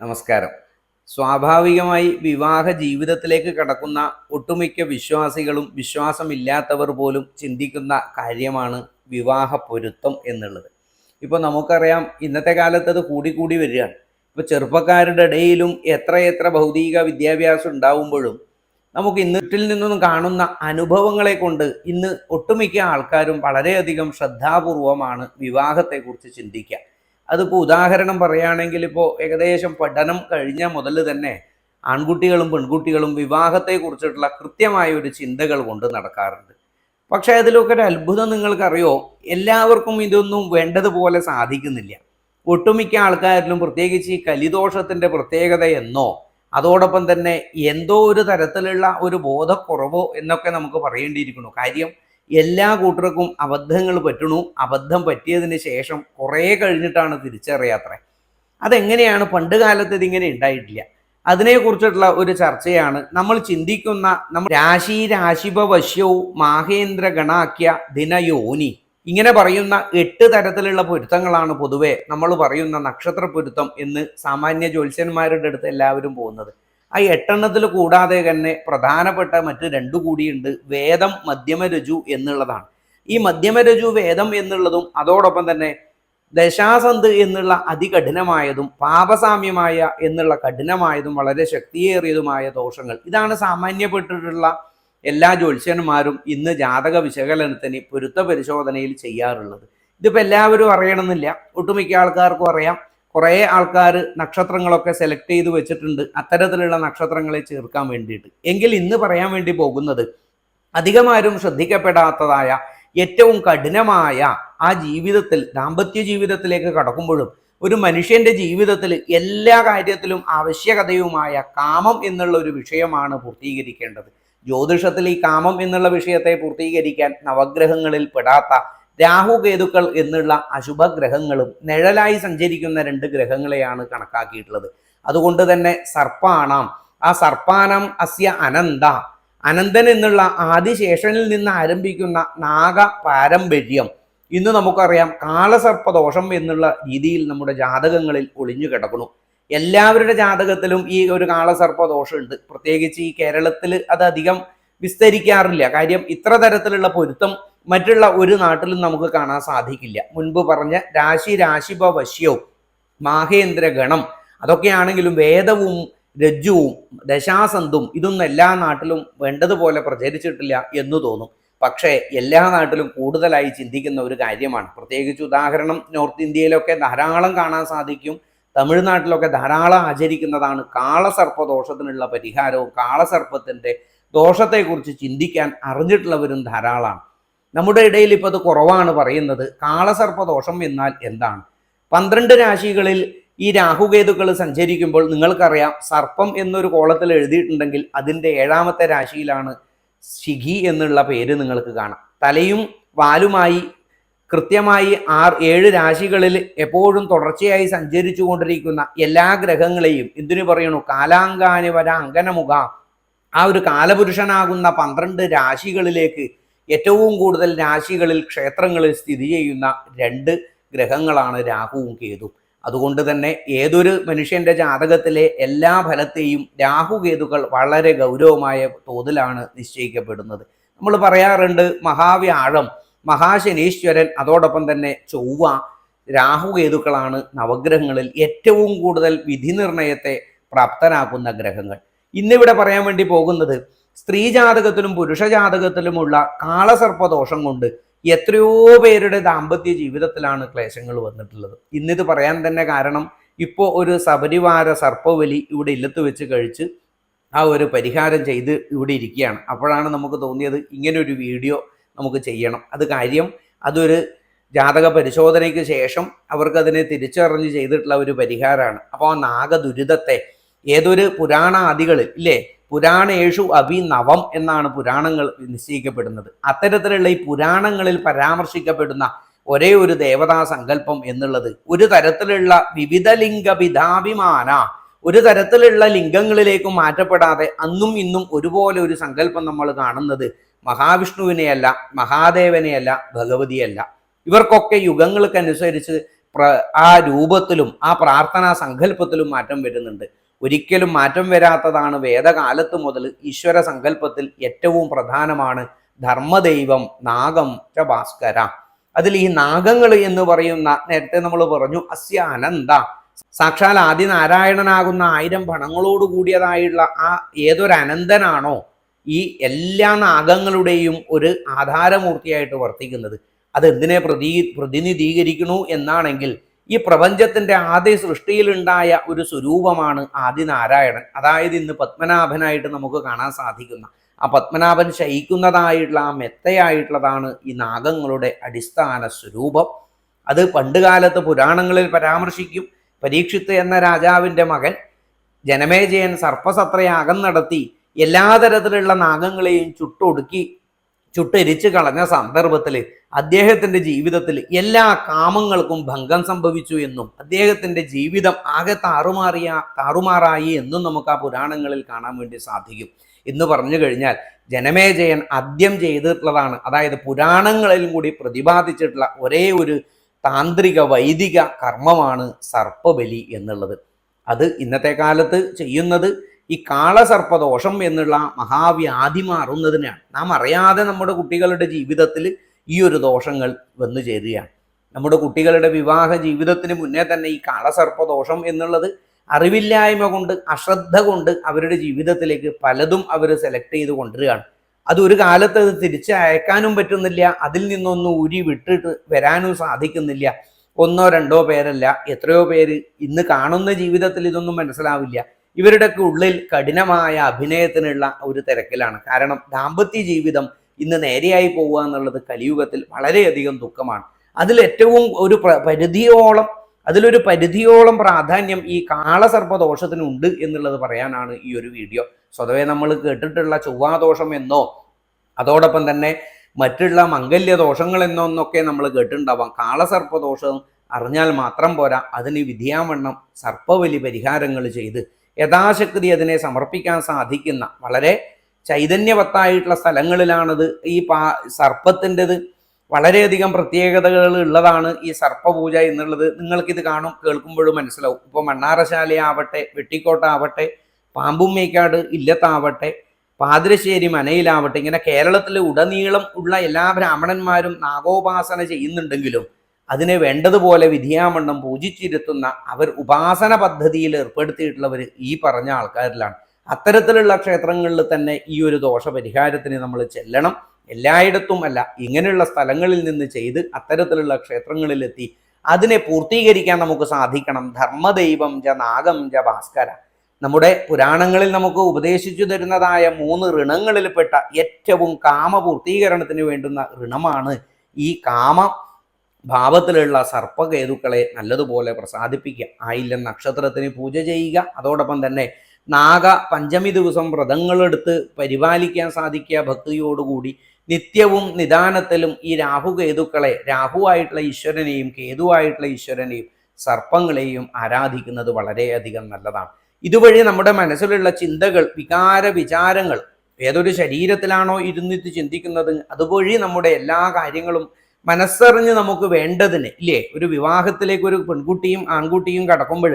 നമസ്കാരം. സ്വാഭാവികമായി വിവാഹ ജീവിതത്തിലേക്ക് കടക്കുന്ന ഒട്ടുമിക്ക വിശ്വാസികളും വിശ്വാസമില്ലാത്തവർ പോലും ചിന്തിക്കുന്ന കാര്യമാണ് വിവാഹ പൊരുത്തം എന്നുള്ളത്. ഇപ്പോൾ നമുക്കറിയാം ഇന്നത്തെ കാലത്ത് അത് കൂടിക്കൂടി വരികയാണ്. ഇപ്പോൾ ചെറുപ്പക്കാരുടെ ഇടയിലും എത്രയെത്ര ഭൗതിക വിദ്യാഭ്യാസം ഉണ്ടാവുമ്പോഴും നമുക്ക് ഇന്നിട്ടിൽ നിന്നും കാണുന്ന അനുഭവങ്ങളെ കൊണ്ട് ഇന്ന് ഒട്ടുമിക്ക ആൾക്കാരും വളരെയധികം ശ്രദ്ധാപൂർവമാണ് വിവാഹത്തെക്കുറിച്ച് ചിന്തിക്കുക. അതിപ്പോൾ ഉദാഹരണം പറയുകയാണെങ്കിൽ ഇപ്പോൾ ഏകദേശം പഠനം കഴിഞ്ഞ മുതൽ തന്നെ ആൺകുട്ടികളും പെൺകുട്ടികളും വിവാഹത്തെക്കുറിച്ചിട്ടുള്ള കൃത്യമായ ഒരു ചിന്തകൾ കൊണ്ട് നടക്കാറുണ്ട്. പക്ഷേ അതിലൊക്കെ ഒരു അത്ഭുതം നിങ്ങൾക്കറിയോ? എല്ലാവർക്കും ഇതൊന്നും വേണ്ടതുപോലെ സാധിക്കുന്നില്ല. ഒട്ടുമിക്ക ആൾക്കാരിലും പ്രത്യേകിച്ച് ഈ കലിദോഷത്തിന്റെ പ്രത്യേകത എന്നോ അതോടൊപ്പം തന്നെ എന്തോ ഒരു തരത്തിലുള്ള ഒരു ബോധക്കുറവോ എന്നൊക്കെ നമുക്ക് പറയേണ്ടിയിരിക്കുന്നു. കാര്യം എല്ലാ കൂട്ടർക്കും അബദ്ധങ്ങൾ പറ്റണു. അബദ്ധം പറ്റിയതിന് ശേഷം കുറേ കഴിഞ്ഞിട്ടാണ് തിരിച്ചറിയാത്രേ. അതെങ്ങനെയാണ്? പണ്ട് കാലത്ത് ഇതിങ്ങനെ ഉണ്ടായിട്ടില്ല. അതിനെക്കുറിച്ചിട്ടുള്ള ഒരു ചർച്ചയാണ്. നമ്മൾ ചിന്തിക്കുന്ന നമ്മൾ രാശി രാശിപവശ്യവും മാഹേന്ദ്ര ഗണാക്യ ദിനയോനി. ഇങ്ങനെ പറയുന്ന എട്ട് തരത്തിലുള്ള പൊരുത്തങ്ങളാണ് പൊതുവെ നമ്മൾ പറയുന്ന നക്ഷത്ര പൊരുത്തം എന്ന് സാമാന്യ ജ്യോത്സ്യന്മാരുടെ അടുത്ത് എല്ലാവരും പോകുന്നത്. ആ എട്ടെണ്ണത്തിൽ കൂടാതെ തന്നെ പ്രധാനപ്പെട്ട മറ്റ് രണ്ടു കൂടിയുണ്ട് വേദം മധ്യമരജു എന്നുള്ളതാണ്. ഈ മധ്യമരജു വേദം എന്നുള്ളതും അതോടൊപ്പം തന്നെ ദശാസന്ത് എന്നുള്ള അതികഠിനമായതും പാപസാമ്യമായ എന്നുള്ള കഠിനമായതും വളരെ ശക്തിയേറിയതുമായ ദോഷങ്ങൾ. ഇതാണ് സാമാന്യപ്പെട്ടിട്ടുള്ള എല്ലാ ജ്യോത്സ്യന്മാരും ഇന്ന് ജാതക വിശകലനത്തിന് പൊരുത്ത പരിശോധനയിൽ ചെയ്യാറുള്ളത്. ഇതിപ്പോൾ എല്ലാവരും അറിയണമെന്നില്ല. ഒട്ടുമിക്ക ആൾക്കാർക്കും അറിയാം. കുറേ ആൾക്കാർ നക്ഷത്രങ്ങളൊക്കെ സെലക്ട് ചെയ്ത് വെച്ചിട്ടുണ്ട്. അത്തരത്തിലുള്ള നക്ഷത്രങ്ങളെ ചേർക്കാൻ വേണ്ടിയിട്ട്. എങ്കിൽ ഇന്ന് പറയാൻ വേണ്ടി പോകുന്നത് അധികമാരും ശ്രദ്ധിക്കപ്പെടാത്തതായ ഏറ്റവും കഠിനമായ ആ ജീവിതത്തിൽ ദാമ്പത്യ ജീവിതത്തിലേക്ക് കടക്കുമ്പോഴും ഒരു മനുഷ്യന്റെ ജീവിതത്തിൽ എല്ലാ കാര്യത്തിലും ആവശ്യകതയുമായ കാമം എന്നുള്ള ഒരു വിഷയമാണ് പൂർത്തീകരിക്കേണ്ടത്. ജ്യോതിഷത്തിൽ ഈ കാമം എന്നുള്ള വിഷയത്തെ പൂർത്തീകരിക്കാൻ നവഗ്രഹങ്ങളിൽ പെടാത്ത രാഹുകേതുക്കൾ എന്നുള്ള അശുഭഗ്രഹങ്ങളും നിഴലായി സഞ്ചരിക്കുന്ന രണ്ട് ഗ്രഹങ്ങളെയാണ് കണക്കാക്കിയിട്ടുള്ളത്. അതുകൊണ്ട് തന്നെ സർപ്പാണാം ആ സർപ്പാനം അസ്യ അനന്ത അനന്തൻ എന്നുള്ള ആദിശേഷനിൽ നിന്ന് ആരംഭിക്കുന്ന നാഗ പാരമ്പര്യം. ഇന്ന് നമുക്കറിയാം കാളസർപ്പദോഷം എന്നുള്ള രീതിയിൽ നമ്മുടെ ജാതകങ്ങളിൽ ഒളിഞ്ഞു കിടക്കുന്നു. എല്ലാവരുടെ ജാതകത്തിലും ഈ ഒരു കാളസർപ്പ ദോഷമുണ്ട് പ്രത്യേകിച്ച് ഈ കേരളത്തിൽ അത് അധികം വിസ്തരിക്കാറില്ല. കാര്യം ഇത്ര തരത്തിലുള്ള പൊരുത്തം മറ്റുള്ള ഒരു നാട്ടിലും നമുക്ക് കാണാൻ സാധിക്കില്ല. മുൻപ് പറഞ്ഞ രാശി രാശിപ വശ്യവും മാഹേന്ദ്ര ഗണം അതൊക്കെയാണെങ്കിലും വേദവും രജ്ജുവും ദശാസന്തും ഇതൊന്നും എല്ലാ നാട്ടിലും വേണ്ടതുപോലെ പ്രചരിച്ചിട്ടില്ല എന്ന് തോന്നും. പക്ഷേ എല്ലാ നാട്ടിലും കൂടുതലായി ചിന്തിക്കുന്ന ഒരു കാര്യമാണ്. പ്രത്യേകിച്ച് ഉദാഹരണം നോർത്ത് ഇന്ത്യയിലൊക്കെ ധാരാളം കാണാൻ സാധിക്കും. തമിഴ്നാട്ടിലൊക്കെ ധാരാളം ആചരിക്കുന്നതാണ്. കാളസർപ്പ ദോഷത്തിനുള്ള പരിഹാരവും കാളസർപ്പത്തിന്റെ ദോഷത്തെക്കുറിച്ച് ചിന്തിക്കാൻ അറിഞ്ഞിട്ടുള്ളവരും ധാരാളമാണ്. നമ്മുടെ ഇടയിൽ ഇപ്പോൾ അത് കുറവാണ് പറയുന്നത്. കാളസർപ്പദോഷം എന്നാൽ എന്താണ്? പന്ത്രണ്ട് രാശികളിൽ ഈ രാഹുകേതുക്കൾ സഞ്ചരിക്കുമ്പോൾ നിങ്ങൾക്കറിയാം സർപ്പം എന്നൊരു കോളത്തിൽ എഴുതിയിട്ടുണ്ടെങ്കിൽ അതിന്റെ ഏഴാമത്തെ രാശിയിലാണ് ശിഖി എന്നുള്ള പേര് നിങ്ങൾക്ക് കാണാം. തലയും വാലുമായി കൃത്യമായി ആറ് ഏഴ് രാശികളിൽ എപ്പോഴും തുടർച്ചയായി സഞ്ചരിച്ചു കൊണ്ടിരിക്കുന്ന എല്ലാ ഗ്രഹങ്ങളെയും എന്തിനു പറയണു? കാലാങ്കാനി വര അങ്കനമുഖ ആ ഒരു കാലപുരുഷനാകുന്ന പന്ത്രണ്ട് രാശികളിലേക്ക് ഏറ്റവും കൂടുതൽ രാശികളിൽ ക്ഷേത്രങ്ങളിൽ സ്ഥിതി ചെയ്യുന്ന രണ്ട് ഗ്രഹങ്ങളാണ് രാഹുവും കേതു അതുകൊണ്ട് തന്നെ ഏതൊരു മനുഷ്യന്റെ ജാതകത്തിലെ എല്ലാ ഫലത്തെയും രാഹുകേതുക്കൾ വളരെ ഗൗരവമായ തോതിലാണ് നിശ്ചയിക്കപ്പെടുന്നത്. നമ്മൾ പറയാറുണ്ട് മഹാവ്യാഴം മഹാശനീശ്വരൻ അതോടൊപ്പം തന്നെ ചൊവ്വ രാഹുകേതുക്കളാണ് നവഗ്രഹങ്ങളിൽ ഏറ്റവും കൂടുതൽ വിധി നിർണയത്തെ പ്രാപ്തനാക്കുന്ന ഗ്രഹങ്ങൾ. ഇന്നിവിടെ പറയാൻ വേണ്ടി പോകുന്നത് സ്ത്രീ ജാതകത്തിലും പുരുഷ ജാതകത്തിലുമുള്ള കാളസർപ്പദോഷം കൊണ്ട് എത്രയോ പേരുടെ ദാമ്പത്യ ജീവിതത്തിലാണ് ക്ലേശങ്ങൾ വന്നിട്ടുള്ളത്. ഇന്നിത് പറയാൻ തന്നെ കാരണം ഇപ്പോൾ ഒരു സപരിവാര സർപ്പവലി ഇവിടെ ഇല്ലത്ത് വെച്ച് കഴിച്ച് ആ ഒരു പരിഹാരം ചെയ്ത് ഇവിടെ ഇരിക്കുകയാണ്. അപ്പോഴാണ് നമുക്ക് തോന്നിയത് ഇങ്ങനൊരു വീഡിയോ നമുക്ക് ചെയ്യണം. അത് കാര്യം അതൊരു ജാതക പരിശോധനയ്ക്ക് ശേഷം അവർക്കതിനെ തിരിച്ചറിഞ്ഞ് ചെയ്തിട്ടുള്ള ഒരു പരിഹാരമാണ്. അപ്പോൾ ആ നാഗദുരിതത്തെ ഏതൊരു പുരാണ ആദികളിൽ ഇല്ലേ? പുരാണേഷു അഭിനവം എന്നാണ് പുരാണങ്ങൾ നിശ്ചയിക്കപ്പെടുന്നത്. അത്തരത്തിലുള്ള ഈ പുരാണങ്ങളിൽ പരാമർശിക്കപ്പെടുന്ന ഒരേ ഒരു ദേവതാ സങ്കല്പം എന്നുള്ളത് ഒരു തരത്തിലുള്ള വിവിധ ലിംഗപിതാഭിമാന ഒരു തരത്തിലുള്ള ലിംഗങ്ങളിലേക്കും മാറ്റപ്പെടാതെ അന്നും ഇന്നും ഒരുപോലെ ഒരു സങ്കല്പം നമ്മൾ കാണുന്നത് മഹാവിഷ്ണുവിനെയല്ല മഹാദേവനെയല്ല ഭഗവതിയല്ല. ഇവർക്കൊക്കെ യുഗങ്ങൾക്കനുസരിച്ച് ആ രൂപത്തിലും ആ പ്രാർത്ഥനാ സങ്കല്പത്തിലും മാറ്റം വരുന്നുണ്ട്. ഒരിക്കലും മാറ്റം വരാത്തതാണ് വേദകാലത്ത് മുതൽ ഈശ്വര സങ്കല്പത്തിൽ ഏറ്റവും പ്രധാനമാണ് ധർമ്മദൈവം നാഗം ച ഭാസ്കര അതിൽ ഈ നാഗങ്ങൾ എന്ന് പറയുന്ന നേരത്തെ നമ്മൾ പറഞ്ഞു അസ്യ അനന്ത. സാക്ഷാൽ ആദിനാരായണനാകുന്ന ആയിരം ഭണങ്ങളോട് കൂടിയതായുള്ള ആ ഏതൊരു അനന്തനാണോ ഈ എല്ലാ നാഗങ്ങളുടെയും ഒരു ആധാരമൂർത്തിയായിട്ട് വർത്തിക്കുന്നത്. അത് എന്തിനെ പ്രതി പ്രതിനിധീകരിക്കണു എന്നാണെങ്കിൽ ഈ പ്രപഞ്ചത്തിന്റെ ആദ്യ സൃഷ്ടിയിലുണ്ടായ ഒരു സ്വരൂപമാണ് ആദിനാരായണൻ. അതായത് ഇന്ന് പത്മനാഭനായിട്ട് നമുക്ക് കാണാൻ സാധിക്കുന്ന ആ പത്മനാഭൻ ശയിക്കുന്നതായിട്ടുള്ള ആ മെത്തയായിട്ടുള്ളതാണ് ഈ നാഗങ്ങളുടെ അടിസ്ഥാന സ്വരൂപം. അത് പണ്ടുകാലത്ത് പുരാണങ്ങളിൽ പരാമർശിക്കും. പരീക്ഷിത്ത് എന്ന രാജാവിന്റെ മകൻ ജനമേജയൻ സർപ്പസത്രയാഗം നടത്തി എല്ലാ തരത്തിലുള്ള നാഗങ്ങളെയും ചുട്ടൊടുക്കി ചുട്ടെരിച്ച് കളഞ്ഞ സന്ദർഭത്തിൽ അദ്ദേഹത്തിന്റെ ജീവിതത്തിൽ എല്ലാ കാമങ്ങൾക്കും ഭംഗം സംഭവിച്ചു എന്നും അദ്ദേഹത്തിന്റെ ജീവിതം ആകെ താറുമാറിയ താറുമാറായി എന്നും നമുക്ക് ആ പുരാണങ്ങളിൽ കാണാൻ വേണ്ടി സാധിക്കും. എന്ന് പറഞ്ഞു കഴിഞ്ഞാൽ ജനമേജയൻ ആദ്യം ചെയ്തിട്ടുള്ളതാണ്. അതായത് പുരാണങ്ങളിലും കൂടി പ്രതിപാദിച്ചിട്ടുള്ള ഒരേ ഒരു താന്ത്രിക വൈദിക കർമ്മമാണ് സർപ്പബലി എന്നുള്ളത്. അത് ഇന്നത്തെ കാലത്ത് ചെയ്യുന്നത് ഈ കാളസർപ്പദോഷം എന്നുള്ള മഹാവ്യാധി മാറുന്നതിനാണ്. നാം അറിയാതെ നമ്മുടെ കുട്ടികളുടെ ജീവിതത്തിൽ ഈ ഒരു ദോഷങ്ങൾ വന്നു ചേരുകയാണ്. നമ്മുടെ കുട്ടികളുടെ വിവാഹ ജീവിതത്തിന് മുന്നേ തന്നെ ഈ കാളസർപ്പദോഷം എന്നുള്ളത് അറിവില്ലായ്മ കൊണ്ട് അശ്രദ്ധ കൊണ്ട് അവരുടെ ജീവിതത്തിലേക്ക് പലതും അവർ സെലക്ട് ചെയ്ത് കൊണ്ടുവരികയാണ്. അത് ഒരു കാലത്ത് അത് തിരിച്ച് അയക്കാനും പറ്റുന്നില്ല അതിൽ നിന്നൊന്നും ഊരി വിട്ടിട്ട് വരാനും സാധിക്കുന്നില്ല. ഒന്നോ രണ്ടോ പേരല്ല എത്രയോ പേര് ഇന്ന് കാണുന്ന ജീവിതത്തിൽ ഇതൊന്നും മനസ്സിലാവില്ല. ഇവരുടെയൊക്കെ ഉള്ളിൽ കഠിനമായ അഭിനയത്തിനുള്ള ഒരു തിരക്കിലാണ്. കാരണം ദാമ്പത്യ ജീവിതം ഇന്ന് നേരെയായി പോവുക എന്നുള്ളത് കലിയുഗത്തിൽ വളരെയധികം ദുഃഖമാണ്. അതിൽ ഏറ്റവും ഒരു പരിധിയോളം അതിലൊരു പരിധിയോളം പ്രാധാന്യം ഈ കാളസർപ്പദോഷത്തിനുണ്ട് എന്നുള്ളത് പറയാനാണ് ഈ ഒരു വീഡിയോ. സ്വതവേ നമ്മൾ കേട്ടിട്ടുള്ള ചൊവ്വാദോഷം എന്നോ അതോടൊപ്പം തന്നെ മറ്റുള്ള മംഗല്യ ദോഷങ്ങൾ എന്നോ എന്നൊക്കെ നമ്മൾ കേട്ടിട്ടുണ്ടാവാം. കാളസർപ്പദോഷം അറിഞ്ഞാൽ മാത്രം പോരാ അതിന് വിധിയാവണ്ണം സർപ്പവലി പരിഹാരങ്ങൾ ചെയ്ത് യഥാശക്തി അതിനെ സമർപ്പിക്കാൻ സാധിക്കുന്ന വളരെ ചൈതന്യവത്തായിട്ടുള്ള സ്ഥലങ്ങളിലാണത് ഈ പാ സർപ്പത്തിന്റെത്. വളരെയധികം പ്രത്യേകതകൾ ഉള്ളതാണ് ഈ സർപ്പപൂജ എന്നുള്ളത്. നിങ്ങൾക്കിത് കാണും കേൾക്കുമ്പോഴും മനസ്സിലാവും. ഇപ്പോൾ മണ്ണാറശാലയാവട്ടെ വെട്ടിക്കോട്ടാവട്ടെ പാമ്പുമ്മേക്കാട് ഇല്ലത്താവട്ടെ പാതിരശ്ശേരി മനയിലാവട്ടെ ഇങ്ങനെ കേരളത്തിലെ ഉടനീളം ഉള്ള എല്ലാ ബ്രാഹ്മണന്മാരും നാഗോപാസന ചെയ്യുന്നുണ്ടെങ്കിലും അതിനെ വേണ്ടതുപോലെ വിധിയാമണ്ണം പൂജിച്ചിരുത്തുന്ന അവർ ഉപാസന പദ്ധതിയിൽ ഏർപ്പെടുത്തിയിട്ടുള്ളവർ ഈ പറഞ്ഞ ആൾക്കാരിലാണ്. അത്തരത്തിലുള്ള ക്ഷേത്രങ്ങളിൽ തന്നെ ഈ ഒരു ദോഷ പരിഹാരത്തിന് നമ്മൾ ചെല്ലണം. എല്ലായിടത്തും അല്ല ഇങ്ങനെയുള്ള സ്ഥലങ്ങളിൽ നിന്ന് ചെയ്ത് അത്തരത്തിലുള്ള ക്ഷേത്രങ്ങളിലെത്തി അതിനെ പൂർത്തീകരിക്കാൻ നമുക്ക് സാധിക്കണം. ധർമ്മദൈവം ജ നാഗം ജ ഭാസ്കര. നമ്മുടെ പുരാണങ്ങളിൽ നമുക്ക് ഉപദേശിച്ചു തരുന്നതായ മൂന്ന് ഋണങ്ങളിൽപ്പെട്ട ഏറ്റവും കാമപൂർത്തീകരണത്തിന് വേണ്ടുന്ന ഋണമാണ് ഈ കാമ. ഭാവത്തിലുള്ള സർപ്പകേതുക്കളെ നല്ലതുപോലെ പ്രസാദിപ്പിക്കുക. ആയില്ല നക്ഷത്രത്തിന് പൂജ ചെയ്യുക. അതോടൊപ്പം തന്നെ നാഗ പഞ്ചമി ദിവസം വ്രതങ്ങളെടുത്ത് പരിപാലിക്കാൻ സാധിക്കുക ഭക്തിയോടുകൂടി. നിത്യവും നിദാനത്തിലും ഈ രാഹു രാഹുകേതുക്കളെ രാഹുവായിട്ടുള്ള ഈശ്വരനെയും കേതുവായിട്ടുള്ള ഈശ്വരനെയും സർപ്പങ്ങളെയും ആരാധിക്കുന്നത് വളരെയധികം നല്ലതാണ്. ഇതുവഴി നമ്മുടെ മനസ്സിലുള്ള ചിന്തകൾ വികാര വിചാരങ്ങൾ ഏതൊരു ശരീരത്തിലാണോ ഇരുന്നിട്ട് ചിന്തിക്കുന്നത് അതുവഴി നമ്മുടെ എല്ലാ കാര്യങ്ങളും മനസ്സറിഞ്ഞ് നമുക്ക് വേണ്ടതിന് ഇല്ലേ? ഒരു വിവാഹത്തിലേക്ക് ഒരു പെൺകുട്ടിയും ആൺകുട്ടിയും കടക്കുമ്പോൾ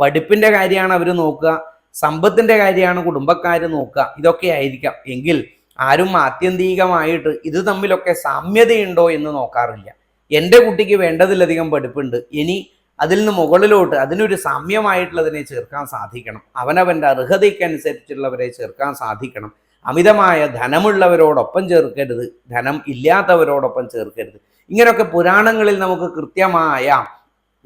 പഠിപ്പിന്റെ കാര്യമാണ് അവർ നോക്കുക സമ്പത്തിന്റെ കാര്യമാണ് കുടുംബക്കാർ നോക്കുക ഇതൊക്കെ ആയിരിക്കാം. എങ്കിൽ ആരും ആത്യന്തികമായിട്ട് ഇത് തമ്മിലൊക്കെ സാമ്യതയുണ്ടോ എന്ന് നോക്കാറില്ല. എന്റെ കുട്ടിക്ക് വേണ്ടതിലധികം പഠിപ്പുണ്ട്. ഇനി അതിൽ നിന്ന് മുകളിലോട്ട് അതിനൊരു സാമ്യമായിട്ടുള്ളതിനെ ചേർക്കാൻ സാധിക്കണം. അവനവന്റെ അർഹതയ്ക്കനുസരിച്ചുള്ളവരെ ചേർക്കാൻ സാധിക്കണം. അമിതമായ ധനമുള്ളവരോടൊപ്പം ചേർക്കരുത് ധനം ഇല്ലാത്തവരോടൊപ്പം ചേർക്കരുത്. ഇങ്ങനെയൊക്കെ പുരാണങ്ങളിൽ നമുക്ക് കൃത്യമായ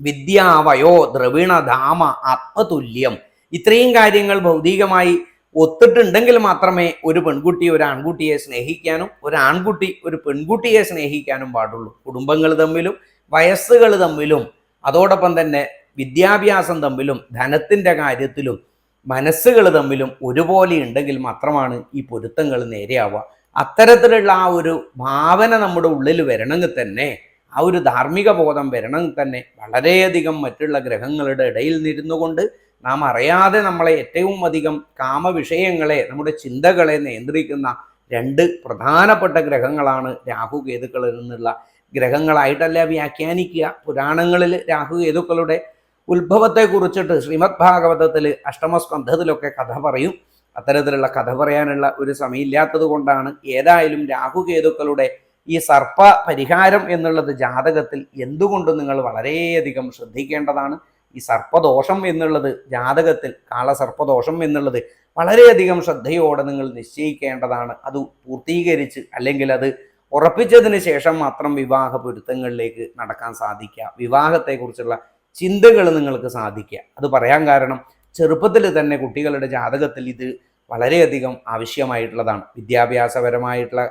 വിദ്യാവയോ ദ്രവിണധാമ ആത്മതുല്യം ഇത്രയും കാര്യങ്ങൾ ഭൗതികമായി ഒത്തിട്ടുണ്ടെങ്കിൽ മാത്രമേ ഒരു പെൺകുട്ടി ഒരു ആൺകുട്ടിയെ സ്നേഹിക്കാനും ഒരു ആൺകുട്ടി ഒരു പെൺകുട്ടിയെ സ്നേഹിക്കാനും പാടുള്ളൂ. കുടുംബങ്ങൾ തമ്മിലും വയസ്സുകൾ തമ്മിലും അതോടൊപ്പം തന്നെ വിദ്യാഭ്യാസം തമ്മിലും ധനത്തിന്റെ കാര്യത്തിലും മനസ്സുകൾ തമ്മിലും ഒരുപോലെ ഉണ്ടെങ്കിൽ മാത്രമാണ് ഈ പൊരുത്തങ്ങൾ നേരെയാവുക. അത്തരത്തിലുള്ള ആ ഒരു ഭാവന നമ്മുടെ ഉള്ളിൽ വരണമെങ്കിൽ തന്നെ ആ ഒരു ധാർമ്മിക ബോധം വരണമെങ്കിൽ തന്നെ വളരെയധികം മറ്റുള്ള ഗ്രഹങ്ങളുടെ ഇടയിൽ നിരുന്നു കൊണ്ട് നാം അറിയാതെ നമ്മളെ ഏറ്റവും അധികം കാമവിഷയങ്ങളെ നമ്മുടെ ചിന്തകളെ നിയന്ത്രിക്കുന്ന രണ്ട് പ്രധാനപ്പെട്ട ഗ്രഹങ്ങളാണ് രാഹു കേതുക്കളിൽ നിന്നുള്ള ഗ്രഹങ്ങളായിട്ടല്ല വ്യാഖ്യാനിക്കുക. പുരാണങ്ങളിൽ രാഹു കേതുക്കളുടെ ഉത്ഭവത്തെ കുറിച്ചിട്ട് ശ്രീമദ് ഭാഗവതത്തിൽ അഷ്ടമസ്കന്ധത്തിലൊക്കെ കഥ പറയും. അത്തരത്തിലുള്ള കഥ പറയാനുള്ള ഒരു സമയമില്ലാത്തത് കൊണ്ടാണ് ഏതായാലും രാഹുകേതുക്കളുടെ ഈ സർപ്പ പരിഹാരം എന്നുള്ളത് ജാതകത്തിൽ എന്തുകൊണ്ടും നിങ്ങൾ വളരെയധികം ശ്രദ്ധിക്കേണ്ടതാണ്? ഈ സർപ്പദോഷം എന്നുള്ളത് ജാതകത്തിൽ കാളസർപ്പദോഷം എന്നുള്ളത് വളരെയധികം ശ്രദ്ധയോടെ നിങ്ങൾ നിശ്ചയിക്കേണ്ടതാണ്. അത് പൂർത്തീകരിച്ച് അല്ലെങ്കിൽ അത് ഉറപ്പിച്ചതിന് ശേഷം മാത്രം വിവാഹ പൊരുത്തങ്ങളിലേക്ക് നടക്കാൻ സാധിക്കുക. വിവാഹത്തെക്കുറിച്ചുള്ള ചിന്തകൾ നിങ്ങൾക്ക് സാധിക്കുക. അത് പറയാൻ കാരണം ചെറുപ്പത്തിൽ തന്നെ കുട്ടികളുടെ ജാതകത്തിൽ ഇത് വളരെയധികം ആവശ്യമായിട്ടുള്ളതാണ്. വിദ്യാഭ്യാസപരമായിട്ടുള്ള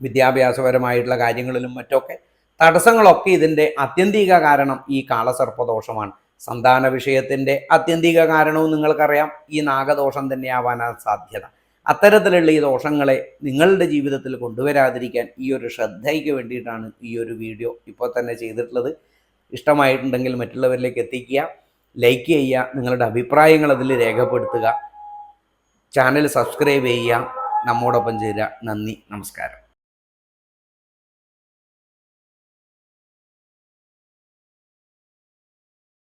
വിദ്യാഭ്യാസപരമായിട്ടുള്ള കാര്യങ്ങളിലും മറ്റൊക്കെ തടസ്സങ്ങളൊക്കെ ഇതിന്റെ ആത്യന്തിക കാരണം ഈ കാളസർപ്പദോഷമാണ്. സന്താന വിഷയത്തിന്റെ ആത്യന്തിക കാരണവും നിങ്ങൾക്കറിയാം. ഈ നാഗദോഷം തന്നെയാവാനാണ് സാധ്യത. അത്തരത്തിലുള്ള ഈ ദോഷങ്ങളെ നിങ്ങളുടെ ജീവിതത്തിൽ കൊണ്ടുവരാതിരിക്കാൻ ഈ ഒരു ശ്രദ്ധയ്ക്ക് വേണ്ടിയിട്ടാണ് ഈ ഒരു വീഡിയോ ഇപ്പോൾ തന്നെ ചെയ്തിട്ടുള്ളത്. ഇഷ്ടമായിട്ടുണ്ടെങ്കിൽ മറ്റുള്ളവരിലേക്ക് എത്തിക്കുക ലൈക്ക് ചെയ്യുക നിങ്ങളുടെ അഭിപ്രായങ്ങൾ അതിൽ രേഖപ്പെടുത്തുക. ചാനൽ സബ്സ്ക്രൈബ് ചെയ്യുക. നമ്മോടൊപ്പം ചേരുക. നന്ദി. നമസ്കാരം.